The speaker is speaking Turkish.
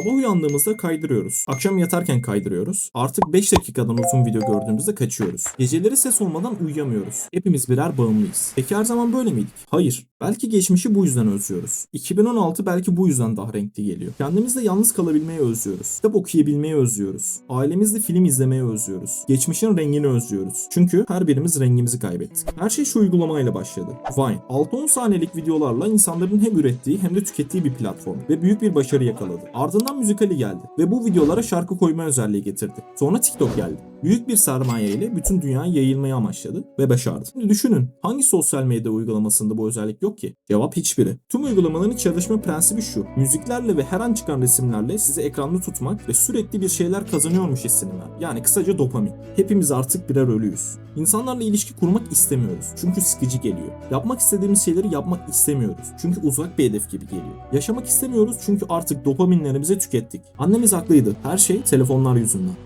Sabah uyandığımızda kaydırıyoruz. Akşam yatarken kaydırıyoruz. Artık 5 dakikadan uzun video gördüğümüzde kaçıyoruz. Geceleri ses olmadan uyuyamıyoruz. Hepimiz birer bağımlıyız. Peki her zaman böyle miydik? Hayır. Belki geçmişi bu yüzden özlüyoruz. 2016 belki bu yüzden daha renkli geliyor. Kendimizle yalnız kalabilmeyi özlüyoruz. Kitap okuyabilmeyi özlüyoruz. Ailemizle film izlemeyi özlüyoruz. Geçmişin rengini özlüyoruz. Çünkü her birimiz rengimizi kaybettik. Her şey şu uygulamayla başladı. Vine. 6-10 saniyelik videolarla insanların hem ürettiği hem de tükettiği bir platform ve büyük bir başarı yakaladı. Ardından müzikali geldi ve bu videolara şarkı koyma özelliği getirdi. Sonra TikTok geldi. Büyük bir sermaye ile bütün dünyaya yayılmayı amaçladı ve başardı. Şimdi düşünün hangi sosyal medya uygulamasında bu özellik yok ki? Cevap hiçbiri. Tüm uygulamaların çalışma prensibi şu. Müziklerle ve her an çıkan resimlerle sizi ekranda tutmak ve sürekli bir şeyler kazanıyormuş hissini ver. Yani kısaca dopamin. Hepimiz artık birer ölüyüz. İnsanlarla ilişki kurmak istemiyoruz. Çünkü sıkıcı geliyor. Yapmak istediğimiz şeyleri yapmak istemiyoruz. Çünkü uzak bir hedef gibi geliyor. Yaşamak istemiyoruz çünkü artık dopaminlerimizi tükettik. Annemiz haklıydı. Her şey telefonlar yüzünden.